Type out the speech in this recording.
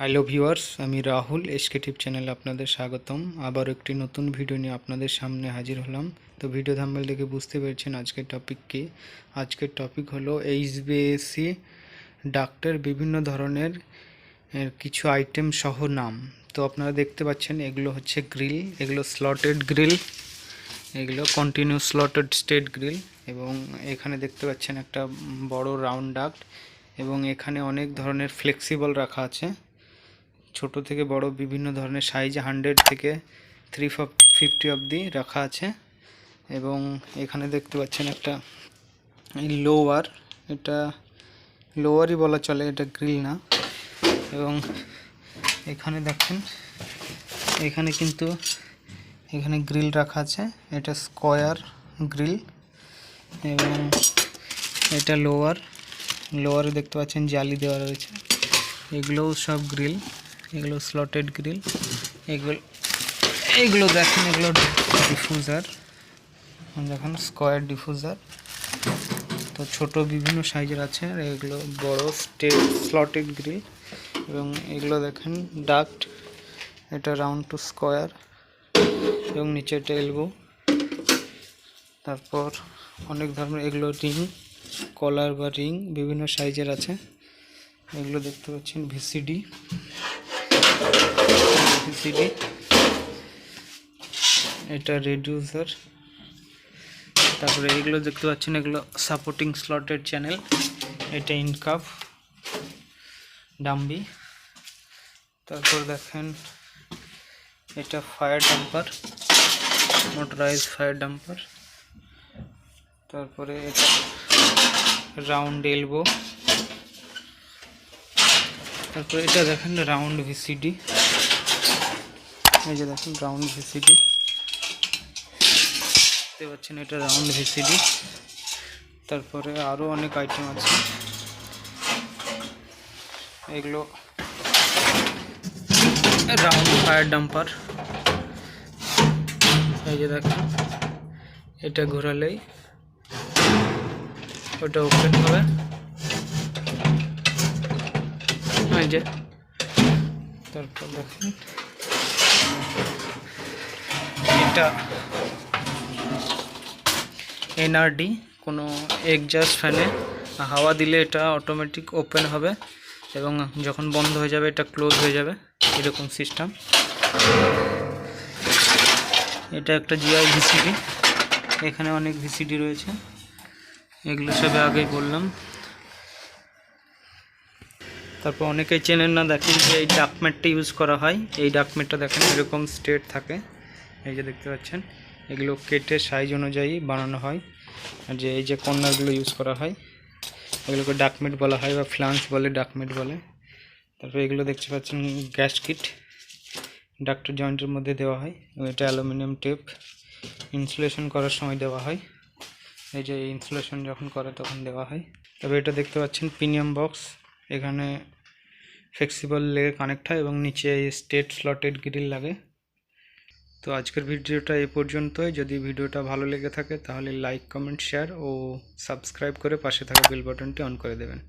Hello viewers আমি রাহুল এসকেটিভ চ্যানেলে আপনাদের স্বাগতম। আবার একটি নতুন ভিডিও নিয়ে আপনাদের সামনে হাজির হলাম। তো ভিডিও থাম্বেল দেখে বুঝতে পেরেছেন আজকের টপিক কি। আজকের টপিক হলো এইচবিএসসি ডাক্তার বিভিন্ন ধরনের কিছু আইটেম সহ নাম। তো আপনারা দেখতে পাচ্ছেন, এগুলো হচ্ছে গ্রিল এগুলো স্লটেড গ্রিল এগুলো কন্টিনিউ স্লটেড স্টেট গ্রিল এবং এখানে দেখতে পাচ্ছেন একটা বড় রাউন্ড ডাক্ট এবং এখানে অনেক ধরনের ফ্লেক্সিবল রাখা আছে। ছোট থেকে বড় বিভিন্ন ধরনের সাইজে হান্ড্রেড থেকে থ্রি ফিফটি অবধি রাখা আছে। এবং এখানে দেখতে পাচ্ছেন একটা লোয়ার এটা লোয়ারই বলা চলে, এটা গ্রিল না। এবং এখানে দেখেন, এখানে কিন্তু, এখানে গ্রিল রাখা আছে, এটা স্কয়ার গ্রিল এবং এটা লোয়ার লোয়ারে দেখতে পাচ্ছেন জালি দেওয়া রয়েছে। এগুলোও সব গ্রিল এগুলো স্লটেড গ্রিল এগুলো এইগুলো দেখেন, এগুলো ডিফিউজার দেখেন স্কয়ার ডিফিউজার তো ছোট বিভিন্ন সাইজের আছে এগুলো বড় স্টেট স্লটেড গ্রিল এবং এগুলো দেখেন ডাক্ট এটা রাউন্ড টু স্কয়ার এবং নিচে এলবো তারপর অনেক ধরনের এগুলো রিং কলার বা রিং বিভিন্ন সাইজের আছে। এগুলো দেখতে পাচ্ছেন ভিসিডি ভিসিডি এটা রেডিউসার তারপরে এগুলো দেখতে পাচ্ছেন, এগুলো সাপোর্টিং স্লটেড চ্যানেল এটা ইনকাপ ডাম্বি। তারপর দেখেন, এটা fire damper motorise fire damper তারপরে রাউন্ড এলবো তারপরে এটা দেখেন রাউন্ড ভিসিডি এই যে দেখেন রাউন্ড ভিসিডি দেখতে পাচ্ছেন, এটা রাউন্ড ভিসিডি তারপরে আরও অনেক আইটেম আছে। এগুলো রাউন্ড ফায়ার ডাম্পার এই যে দেখেন, এটা ঘোরালেই ওটা ওপেন হবে। এই যে, তারপর দেখেন এটা এনআরডি কোনো এগজাস্ট ফ্যানে হাওয়া দিলে এটা অটোমেটিক ওপেন হবে এবং যখন বন্ধ হয়ে যাবে, এটা ক্লোজ হয়ে যাবে, এরকম সিস্টেম এটা একটা জিআই ভিসিডি এখানে অনেক ভিসিডি রয়েছে। এগুলো সবে আগেই বললাম। তারপর অনেকেই চেনেন না, দেখেন যে এই ডাকমেটটা ইউজ করা হয়। এই ডাকমেটটা দেখেন, এরকম স্টেট থাকে। এই যে দেখতে পাচ্ছেন, এগুলো কেটে সাইজ অনুযায়ী বানানো হয়। আর যে, এই যে কর্নারগুলো ইউজ করা হয়, এগুলোকে ডাকমেট বলা হয় বা ফ্লান্স বলে ডাকমেট বলে। তারপর এগুলো দেখতে পাচ্ছেন গ্যাস কিট ডাক্তার জয়েন্টের মধ্যে দেওয়া হয়। এটা অ্যালুমিনিয়াম টেপ ইনসুলেশন করার সময় দেওয়া হয়। এই যে ইনসুলেশন যখন করে তখন দেওয়া হয়। তবে এটা দেখতে পাচ্ছেন প্রিমিয়াম বক্স এখানে ফ্লেক্সিবল লেগে কানেক্ট হয় এবং নিচে স্টেট স্লটেড গ্রিল লাগে। তো আজকের ভিডিওটা এ পর্যন্তই। যদি ভিডিওটা ভালো লেগে থাকে, তাহলে লাইক কমেন্ট শেয়ার ও সাবস্ক্রাইব করে পাশে থাকা বেল বাটনটি অন করে দেবেন।